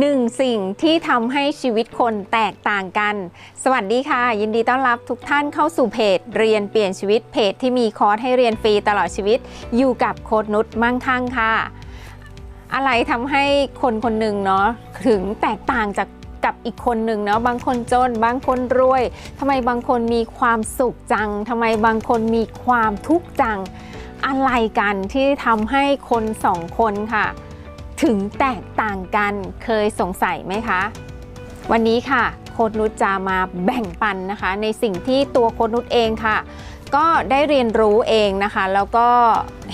หนึ่งสิ่งที่ทำให้ชีวิตคนแตกต่างกัน สวัสดีค่ะ ยินดีต้อนรับทุกท่านเข้าสู่เพจ เรียนเปลี่ยนชีวิตเพจที่มีคอร์สให้เรียนฟรีตลอดชีวิต อยู่กับโค้ดนุชมั่งคั่งค่ะ อะไรทำให้คนคนหนึ่งเนาะถึงแตกต่างจากกับอีกคนหนึ่งเนาะบางคนจน บางคนรวยทำไมบางคนมีความสุขจังทำไมบางคนมีความทุกข์จัง อะไรกันที่ทำให้คนสองคนค่ะ ถึงแตกต่างกันเคยสงสัยไหมคะ วันนี้ค่ะโค้ดนุชจะมาแบ่งปันนะคะ ในสิ่งที่ตัวโค้ดนุชเองค่ะ ก็ได้เรียนรู้เองนะคะ แล้วก็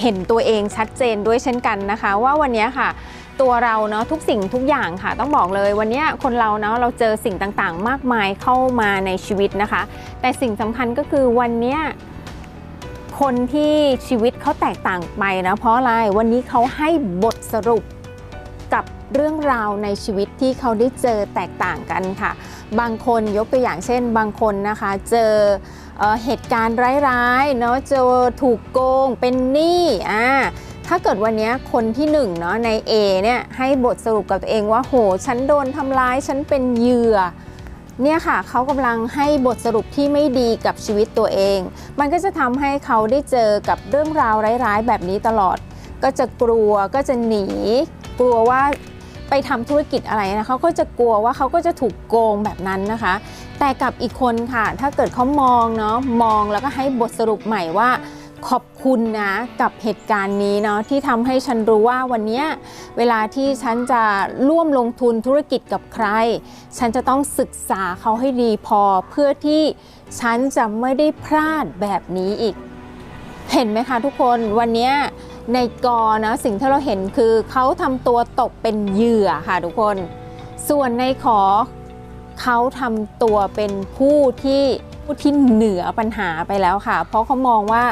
เห็นตัวเองชัดเจนด้วยเช่นกันนะคะ ว่าวันนี้ค่ะตัวเราเนาะทุกสิ่งทุกอย่างค่ะ ต้องบอกเลยวันนี้คนเราเนาะเราเจอสิ่งต่างๆ มากมายเข้ามาในชีวิตนะคะ แต่สิ่งสำคัญก็คือวันนี้คนที่ชีวิตเขาแตกต่างไปนะเพราะอะไรวันนี้เขาให้บทสรุป กับเรื่องราวในชีวิตที่เขาได้เจอแตกต่างกันค่ะ บางคนยกตัวอย่างเช่น บางคนนะคะเจอเออเหตุการณ์ร้ายๆเนาะเจอถูกโกงเป็นหนี้อ่าถ้าเกิดวันนี้คนที่หนึ่งเนาะใน A เนี่ยให้บทสรุปกับตัวเองว่าโหฉันโดนทำร้ายฉันเป็นเหยื่อเนี่ยค่ะเขากำลังให้บทสรุปที่ไม่ดีกับชีวิตตัวเอง มันก็จะทำให้เขาได้เจอกับเรื่องราวร้ายๆ แบบนี้ตลอด ก็จะกลัวก็จะหนี กลัวว่าไปทำธุรกิจอะไรนะเขาก็จะกลัวว่าเขาก็จะถูกโกงแบบนั้นนะคะ แต่กับอีกคนค่ะ ถ้าเกิดเขามองเนาะมองแล้วก็ให้บทสรุปใหม่ว่าขอบคุณนะกับเหตุการณ์นี้เนาะที่ทำให้ฉันรู้ว่าวันนี้เวลาที่ฉันจะร่วมลงทุนธุรกิจกับใคร ฉันจะต้องศึกษาเขาให้ดีพอเพื่อที่ฉันจะไม่ได้พลาดแบบนี้อีก เห็นไหมคะทุกคนวันนี้ ในกอนะสิ่งที่เราเห็นคือเขาทำตัวตกเป็นเหยื่อค่ะทุกคน ส่วนในขอเขาทำตัวเป็นผู้ที่ผู้ที่เหนือปัญหาไปแล้วค่ะ เพราะเขามองว่า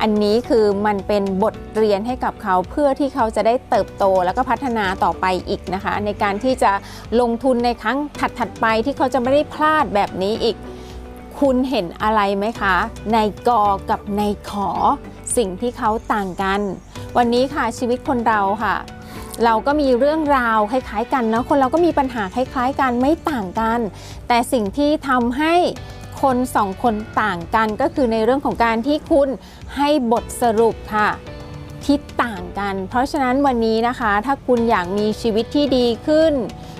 อันนี้คือมันเป็นบทเรียนให้กับเขาเพื่อที่เขาจะได้เติบโตแล้วก็พัฒนาต่อไปอีกนะคะ ในการที่จะลงทุนในครั้งถัดๆไปที่เขาจะไม่ได้พลาดแบบนี้อีก คุณเห็นอะไรไหมคะ ในกอกับในขอ สิ่งที่เขาต่างกัน วันนี้ค่ะชีวิตคนเราค่ะ เราก็มีเรื่องราวคล้ายๆ กันเนาะคนเราก็มีปัญหาคล้าย ๆ กันไม่ต่างกัน แต่สิ่งที่ทำให้คนสองคนต่างกันก็คือในเรื่องของการที่คุณให้บทสรุปค่ะที่ต่างกัน เพราะฉะนั้นวันนี้นะคะ ถ้าคุณอยากมีชีวิตที่ดีขึ้น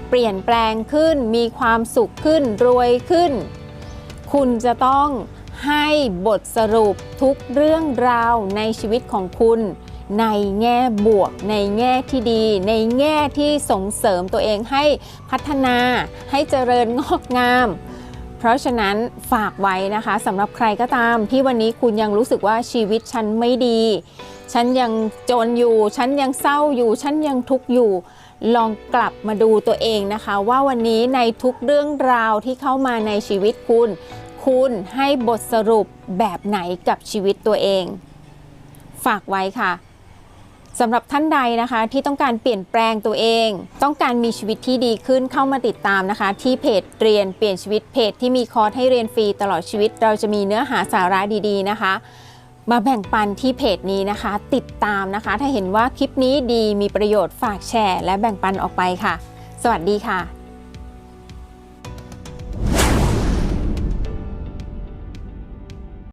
เปลี่ยนแปลงขึ้น มีความสุขขึ้นรวยขึ้น คุณจะต้อง ให้บทสรุปทุกเรื่องราวในชีวิตของคุณ ในแง่บวก ในแง่ที่ดี ในแง่ที่ส่งเสริมตัวเองให้พัฒนา ให้เจริญงอกงาม เพราะฉะนั้นฝากไว้นะคะสำหรับใครก็ตามที่วันนี้คุณยังรู้สึกว่าชีวิตฉันไม่ดี ฉันยังจนอยู่ ฉันยังเศร้าอยู่ ฉันยังทุกข์อยู่ลองกลับมาดูตัวเองนะคะ ว่าวันนี้ในทุกเรื่องราวที่เข้ามาในชีวิตคุณ คุณให้บทสรุปแบบไหนกับชีวิตตัวเอง ฝากไว้ค่ะสำหรับท่านใดนะคะที่ต้องการเปลี่ยนแปลงตัวเอง ต้องการมีชีวิตที่ดีขึ้นเข้ามาติดตามนะคะ ที่เพจเรียนเปลี่ยนชีวิตเพจที่มีคอร์สให้เรียนฟรีตลอดชีวิต เราจะมีเนื้อหาสาระดีๆนะคะ มาแบ่งปันที่เพจนี้นะคะ ติดตามนะคะ ถ้าเห็นว่าคลิปนี้ดีมีประโยชน์ฝากแชร์ และแบ่งปันออกไปค่ะ สวัสดีค่ะ